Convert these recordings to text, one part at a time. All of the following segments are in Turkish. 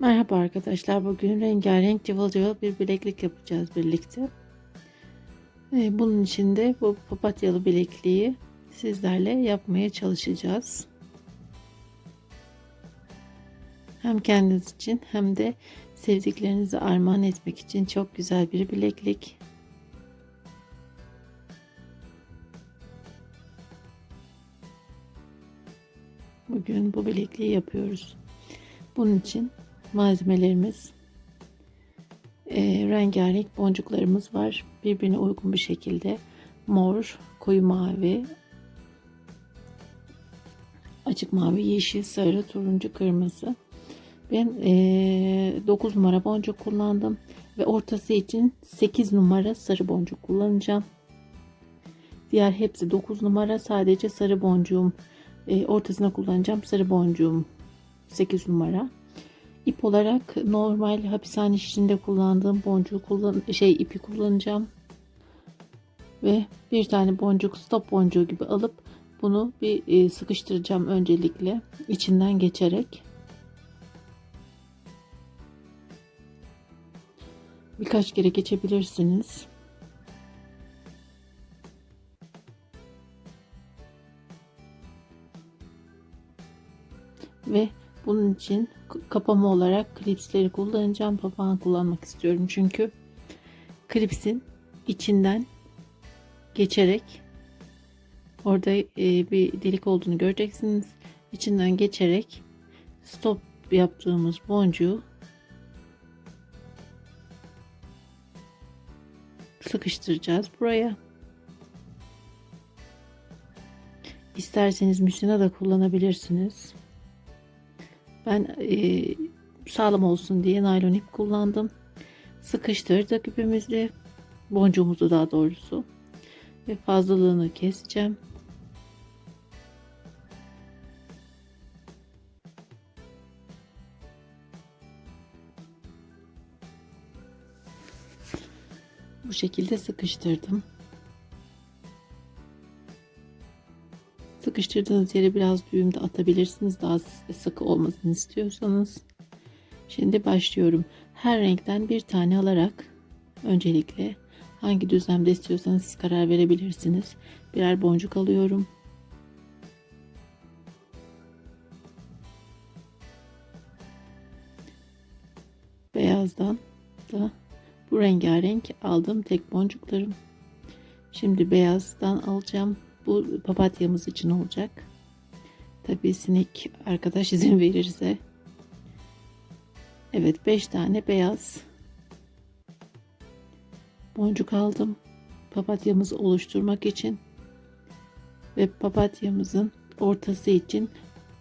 Merhaba arkadaşlar. Bugün rengarenk cıvıl cıvıl bir bileklik yapacağız birlikte. Ee, Bunun için de bu papatyalı bilekliği sizlerle yapmaya çalışacağız. Hem kendiniz için hem de sevdiklerinize armağan etmek için çok güzel bir bileklik. Bugün bu bilekliği yapıyoruz. Bunun için malzemelerimiz e, rengarenk boncuklarımız var. Birbirine uygun bir şekilde mor, koyu mavi, açık mavi, yeşil, sarı, turuncu, kırmızı. Ben e, 9 numara boncuk kullandım ve ortası için 8 numara sarı boncuk kullanacağım. Diğer hepsi 9 numara. Sadece sarı boncuğum e, ortasına kullanacağım. Sarı boncuğum 8 numara. İp olarak normal hapishane şişinde kullandığım boncuğu kullan şey ipi kullanacağım. Ve bir tane boncuk stop boncuğu gibi alıp bunu bir e, sıkıştıracağım öncelikle içinden geçerek. Birkaç kere geçebilirsiniz. Bunun için kapama olarak klipsleri kullanacağım. Papağan kullanmak istiyorum çünkü klipsin içinden geçerek orada e, bir delik olduğunu göreceksiniz. İçinden geçerek stop yaptığımız boncuğu sıkıştıracağız buraya. İsterseniz müsina da kullanabilirsiniz. Ben e, sağlam olsun diye naylon ip kullandım. Sıkıştırdık ipimizi. Boncuğumuzu daha doğrusu. Ve fazlalığını keseceğim. Bu şekilde sıkıştırdım. Sıkıştırdığınız yere biraz düğüm de atabilirsiniz. Daha sıkı olmasını istiyorsanız. Şimdi başlıyorum. Her renkten bir tane alarak öncelikle hangi düzlemde istiyorsanız siz karar verebilirsiniz. Birer boncuk alıyorum. Beyazdan da bu rengarenk aldığım tek boncuklarım. Şimdi beyazdan alacağım. Bu papatyamız için olacak. Tabii sinek arkadaş izin verirse. Evet 5 tane beyaz boncuk aldım. Papatyamızı oluşturmak için. Ve papatyamızın ortası için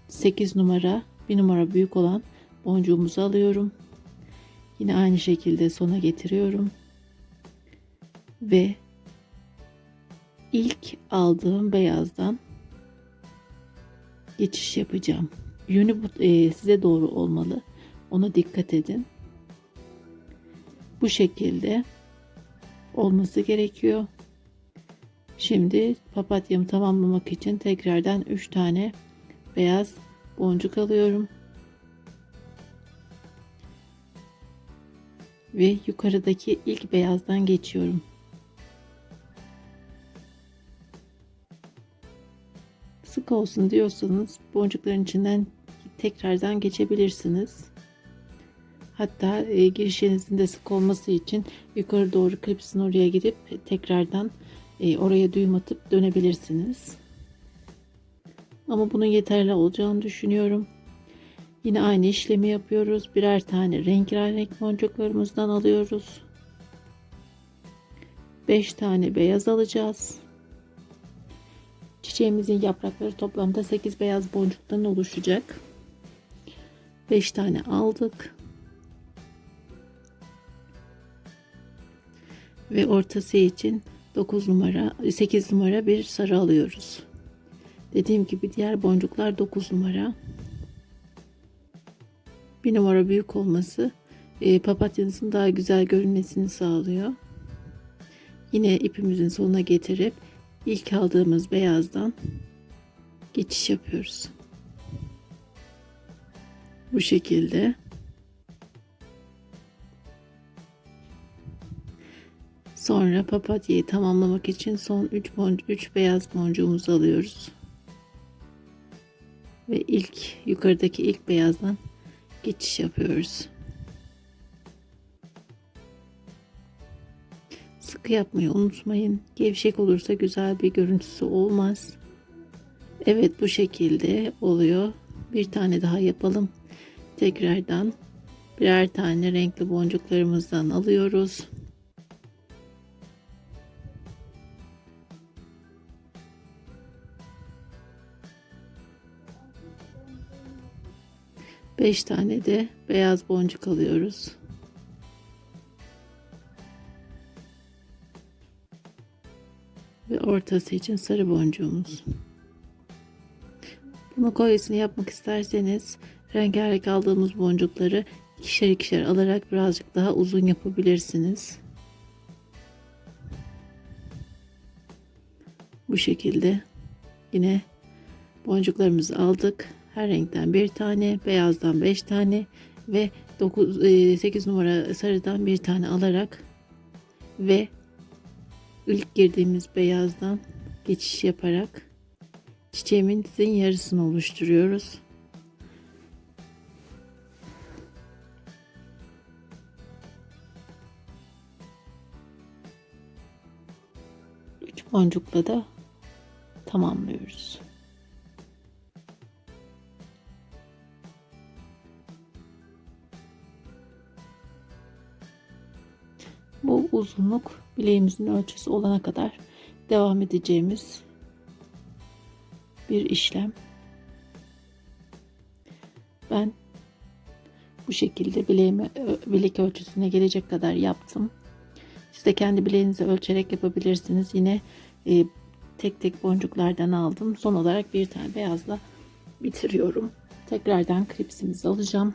8 numara bir numara büyük olan boncuğumuzu alıyorum. Yine aynı şekilde sona getiriyorum. Ve ilk aldığım beyazdan geçiş yapacağım. Yönü e, size doğru olmalı. Ona dikkat edin. Bu şekilde olması gerekiyor. Şimdi papatyamı tamamlamak için tekrardan 3 tane beyaz boncuk alıyorum. Ve yukarıdaki ilk beyazdan geçiyorum. Sık olsun diyorsanız boncukların içinden tekrardan geçebilirsiniz. Hatta e, girişinizin de sık olması için yukarı doğru klipsin oraya gidip tekrardan e, oraya düğüm atıp dönebilirsiniz. Ama bunun yeterli olacağını düşünüyorum. Yine aynı işlemi yapıyoruz. Birer tane rengarenk boncuklarımızdan alıyoruz. 5 tane beyaz alacağız. Çiçeğimizin yaprakları toplamda 8 beyaz boncuktan oluşacak. 5 tane aldık. Ve ortası için 9 numara 8 numara bir sarı alıyoruz. Dediğim gibi diğer boncuklar 9 numara. Bir numara büyük olması e, papatyanızın daha güzel görünmesini sağlıyor. Yine ipimizin sonuna getirip ilk aldığımız beyazdan geçiş yapıyoruz. Bu şekilde. Sonra papatyayı tamamlamak için son 3 boncu, 3 beyaz boncuğumuzu alıyoruz. Ve ilk yukarıdaki ilk beyazdan geçiş yapıyoruz. Sıkı yapmayı unutmayın. Gevşek olursa güzel bir görüntüsü olmaz. Evet bu şekilde oluyor. Bir tane daha yapalım. Tekrardan birer tane renkli boncuklarımızdan alıyoruz. Beş tane de beyaz boncuk alıyoruz. Ortası için sarı boncuğumuz. Bunu kolyesini yapmak isterseniz rengarenk aldığımız boncukları ikişer ikişer alarak birazcık daha uzun yapabilirsiniz. Bu şekilde yine boncuklarımızı aldık. Her renkten bir tane, beyazdan beş tane ve 9, 8 numara sarıdan bir tane alarak ve ilk girdiğimiz beyazdan geçiş yaparak çiçeğimizin yarısını oluşturuyoruz. Üç boncukla da tamamlıyoruz. Bu uzunluk bileğimizin ölçüsü olana kadar devam edeceğimiz bir işlem. Ben bu şekilde bileğimi bilek ölçüsüne gelecek kadar yaptım. Siz de kendi bileğinizi ölçerek yapabilirsiniz. Yine e, tek tek boncuklardan aldım. Son olarak bir tane beyazla bitiriyorum. Tekrardan klipsimizi alacağım.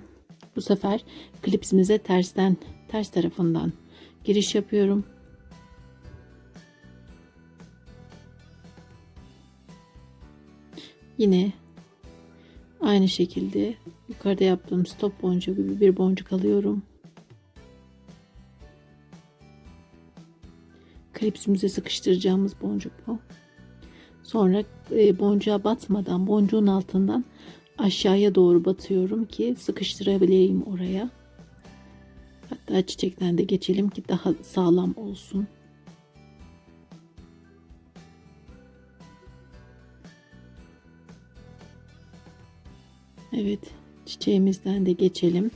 Bu sefer klipsimize tersten ters tarafından giriş yapıyorum. Yine aynı şekilde yukarıda yaptığım stop boncuğu gibi bir boncuk alıyorum. Klipsimize sıkıştıracağımız boncuk bu. Sonra e, boncuğa batmadan boncuğun altından aşağıya doğru batıyorum ki sıkıştırabileyim oraya. Hatta çiçekten de geçelim ki daha sağlam olsun. Evet, çiçeğimizden de geçelim.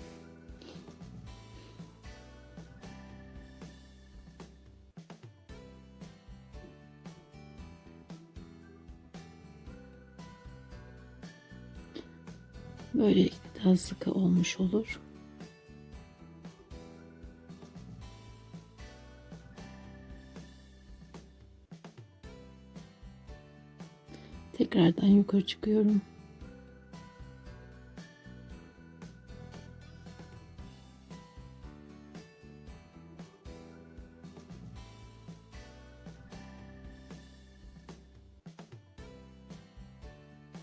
Böylelikle daha sıkı olmuş olur. Tekrardan yukarı çıkıyorum.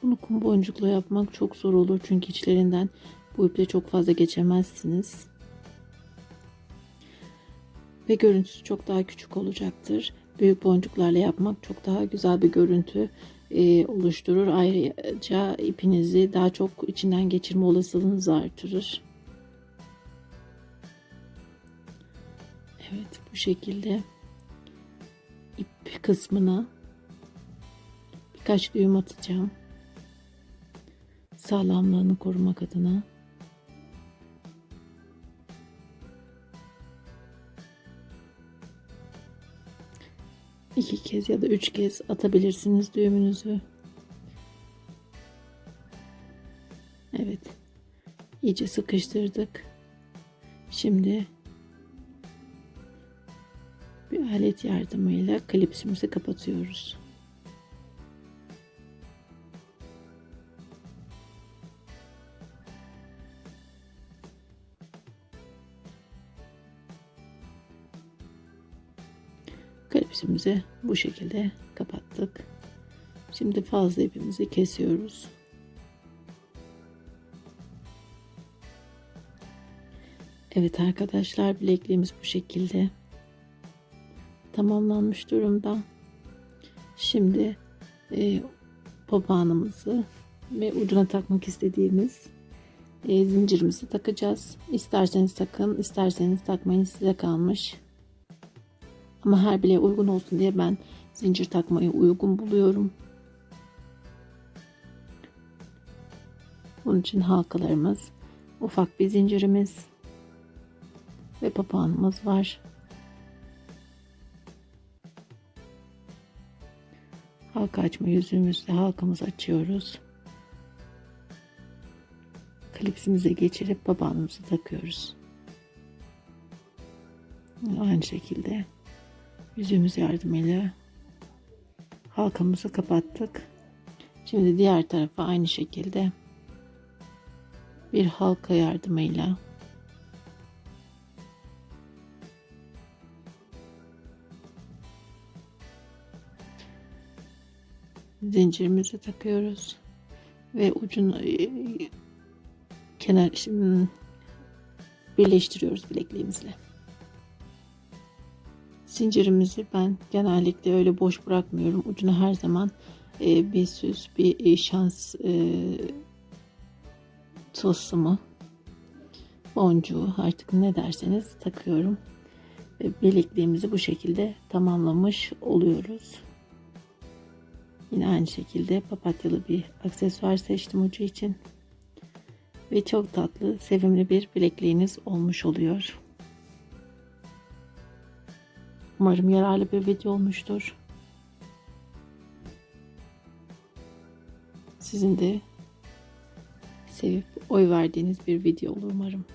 Bunu kum boncukla yapmak çok zor olur çünkü içlerinden bu iple çok fazla geçemezsiniz. Ve görüntüsü çok daha küçük olacaktır. Büyük boncuklarla yapmak çok daha güzel bir görüntü e, oluşturur. Ayrıca ipinizi daha çok içinden geçirme olasılığınızı artırır. Evet bu şekilde ip kısmına birkaç düğüm atacağım sağlamlığını korumak adına iki kez ya da üç kez atabilirsiniz düğümünüzü. Evet. iyice sıkıştırdık. Şimdi bir alet yardımıyla klipsimizi kapatıyoruz. Klipsimizi bu şekilde kapattık. Şimdi fazla ipimizi kesiyoruz. Evet arkadaşlar bilekliğimiz bu şekilde. tamamlanmış durumda. Şimdi e, papağanımızı ve ucuna takmak istediğimiz e, zincirimizi takacağız. İsterseniz takın, isterseniz takmayın size kalmış. Ama her bileğe uygun olsun diye ben zincir takmayı uygun buluyorum. Bunun için halkalarımız, ufak bir zincirimiz ve papağanımız var. Halka açma yüzüğümüzle halkamızı açıyoruz. Klipsimize geçirip papağanımızı takıyoruz. Aynı şekilde yüzüğümüz yardımıyla halkamızı kapattık. Şimdi diğer tarafa aynı şekilde bir halka yardımıyla zincirimizi takıyoruz ve ucunu e, kenar şimdi birleştiriyoruz bilekliğimizle. Zincirimizi ben genellikle öyle boş bırakmıyorum. Ucuna her zaman e, bir süs, bir e, şans e, tılsımı, boncuğu artık ne derseniz takıyorum. Ve bilekliğimizi bu şekilde tamamlamış oluyoruz. Yine aynı şekilde papatyalı bir aksesuar seçtim ucu için. Ve çok tatlı, sevimli bir bilekliğiniz olmuş oluyor. Umarım yararlı bir video olmuştur. Sizin de sevip oy verdiğiniz bir video olur umarım.